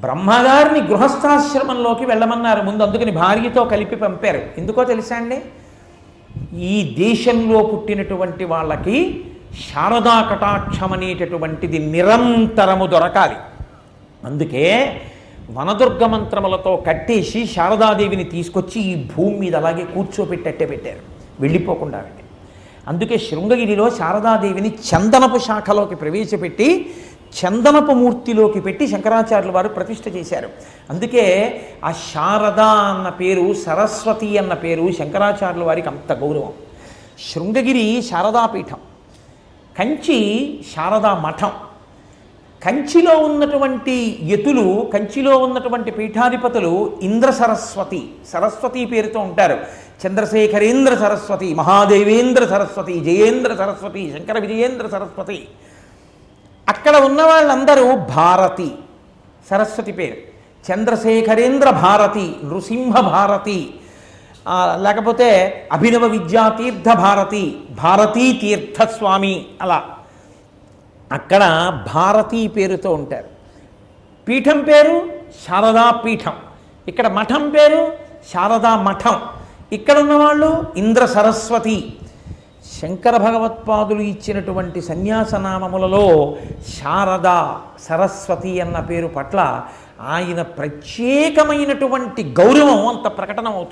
బ్రహ్మగారిని గృహస్థాశ్రమంలోకి వెళ్ళమన్నారు. ముందు అందుకని భార్యతో కలిపి పంపారు. ఎందుకో తెలుసా అండి? ఈ దేశంలో పుట్టినటువంటి వాళ్ళకి శారదా కటాక్షం అనేటటువంటిది నిరంతరము దొరకాలి. అందుకే వనదుర్గ మంత్రములతో కట్టేసి శారదాదేవిని తీసుకొచ్చి ఈ భూమి మీద అలాగే కూర్చోపెట్టట్టే పెట్టారు. వెళ్ళిపోకుండా అంటే అందుకే శృంగగిరిలో శారదాదేవిని చందనపు శాఖలోకి ప్రవేశపెట్టి చందనపు మూర్తిలోకి పెట్టి శంకరాచార్యుల వారు ప్రతిష్ఠ చేశారు. అందుకే ఆ శారద అన్న పేరు సరస్వతి అన్న పేరు శంకరాచార్యుల వారికి అంత గౌరవం. శృంగగిరి శారదాపీఠం కంచి శారదా మఠం. కంచిలో ఉన్నటువంటి యతులు కంచిలో ఉన్నటువంటి పీఠాధిపతులు ఇంద్ర సరస్వతి. సరస్వతి పేరుతో ఉంటారు. చంద్రశేఖరేంద్ర సరస్వతి మహాదేవేంద్ర సరస్వతి జయేంద్ర సరస్వతి శంకర విజయేంద్ర సరస్వతి. అక్కడ ఉన్న వాళ్ళందరూ భారతి. సరస్వతి పేరు. చంద్రశేఖరేంద్ర భారతి నృసింహ భారతి లేకపోతే అభినవ విద్యాతీర్థ భారతి భారతీ తీర్థస్వామి అలా. అక్కడ భారతీ పేరుతో ఉంటారు. పీఠం పేరు శారదా పీఠం. ఇక్కడ మఠం పేరు శారదా మఠం. ఇక్కడ ఉన్నవాళ్ళు ఇంద్ర సరస్వతి. శంకర భగవత్పాదులు ఇచ్చినటువంటి సన్యాసనామములలో శారద సరస్వతి అన్న పేరు పట్ల ఆయన ప్రత్యేకమైనటువంటి గౌరవం అంత ప్రకటన అవుతుంది